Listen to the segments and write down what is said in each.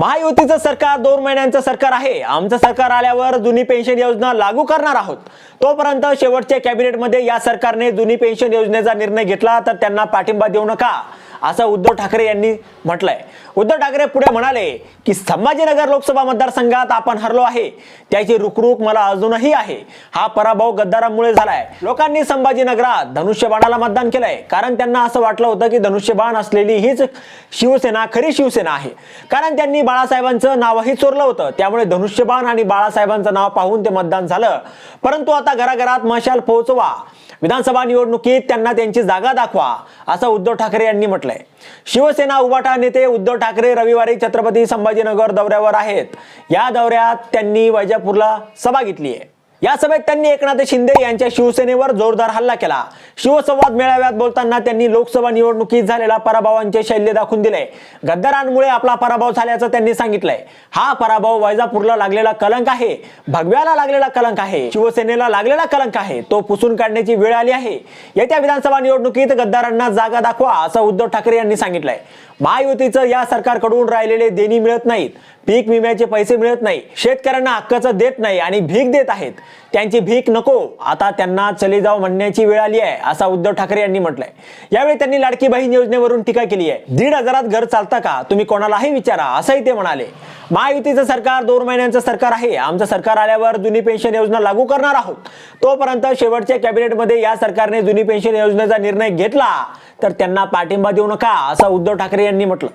महायुतीचं सरकार दोन महिन्यांचं सरकार आहे. आमचं सरकार आल्यावर जुनी पेन्शन योजना लागू करणार आहोत. तोपर्यंत शेवटच्या कॅबिनेटमध्ये या सरकारने जुनी पेन्शन योजनेचा निर्णय घेतला तर त्यांना पाठिंबा देऊ नका. असं उद्धव ठाकरे यांनी म्हटलंय. उद्धव ठाकरे पुढे म्हणाले की संभाजीनगर लोकसभा मतदारसंघात आपण हरलो आहे. त्याची रुकरुक मला अजूनही आहे. हा पराभव गद्दारांमुळे झालाय. लोकांनी संभाजीनगरात धनुष्यबाणाला मतदान केलंय. कारण त्यांना असं वाटलं होतं की धनुष्यबाण असलेली हीच शिवसेना खरी शिवसेना आहे. कारण त्यांनी बाळासाहेबांचं नावही चोरलं होतं. त्यामुळे धनुष्यबाण आणि बाळासाहेबांचं नाव पाहून ते मतदान झालं. परंतु आता घराघरात मशाल पोहोचवा. विधानसभा निवडणुकीत त्यांना त्यांची जागा दाखवा असं उद्धव ठाकरे यांनी म्हटलंय. शिवसेना उबाटा नेते उद्धव ठाकरे रविवारी छत्रपती संभाजीनगर दौऱ्यावर आहेत. या दौऱ्यात त्यांनी वैजापूरला सभा घेतली आहे या सभेत त्यांनी एकनाथ शिंदे यांच्या शिवसेनेवर जोरदार हल्ला केला. शिवसंवाद मेळाव्यात बोलताना त्यांनी लोकसभा निवडणुकीत झालेला पराभवांचे शैल्य दाखवून दिले. गद्दारांमुळे आपला पराभव झाल्याचं त्यांनी सांगितलंय. हा पराभव वैजापूरला लागलेला कलंक आहे. भगव्याला लागलेला कलंक आहे. शिवसेनेला लागलेला कलंक आहे. तो पुसून काढण्याची वेळ आली आहे. येत्या विधानसभा निवडणुकीत गद्दारांना जागा दाखवा असं उद्धव ठाकरे यांनी सांगितलंय. महायुतीचं या सरकारकडून राहिलेले देणी मिळत नाहीत. पीक विम्याचे पैसे मिळत नाही. शेतकऱ्यांना हक्काचं देत नाही आणि भीक देत आहेत. त्यांची भीक नको आता त्यांना चले जाव म्हणण्याची वेळ आली आहे असा उद्धव ठाकरे यांनी म्हटलंय. यावेळी त्यांनी लाडकी बहीण योजनेवरून टीका केली आहे. दीड हजारात घर चालता का? तुम्ही कोणालाही विचारा असंही ते म्हणाले. महायुतीचं सरकार दोन महिन्यांचं सरकार आहे. आमचं सरकार आल्यावर जुनी पेन्शन योजना लागू करणार आहोत. तोपर्यंत शेवटच्या कॅबिनेटमध्ये या सरकारने जुनी पेन्शन योजनेचा निर्णय घेतला तर त्यांना पाठिंबा देऊ नका असं उद्धव ठाकरे यांनी म्हटलं.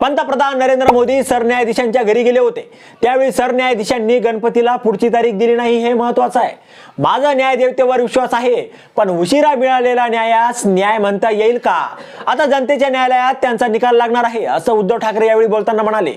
पंतप्रधान नरेंद्र मोदी सरन्यायाधीशांच्या घरी गेले होते. त्यावेळी सरन्यायाधीशांनी गणपतीला पुढची तारीख दिली नाही हे महत्वाचं आहे. माझा न्याय देवतेवर विश्वास आहे पण उशिरा मिळालेला न्यायास न्याय म्हणता येईल का? आता जनतेच्या न्यायालयात त्यांचा निकाल लागणार आहे असं उद्धव ठाकरे यावेळी बोलताना म्हणाले.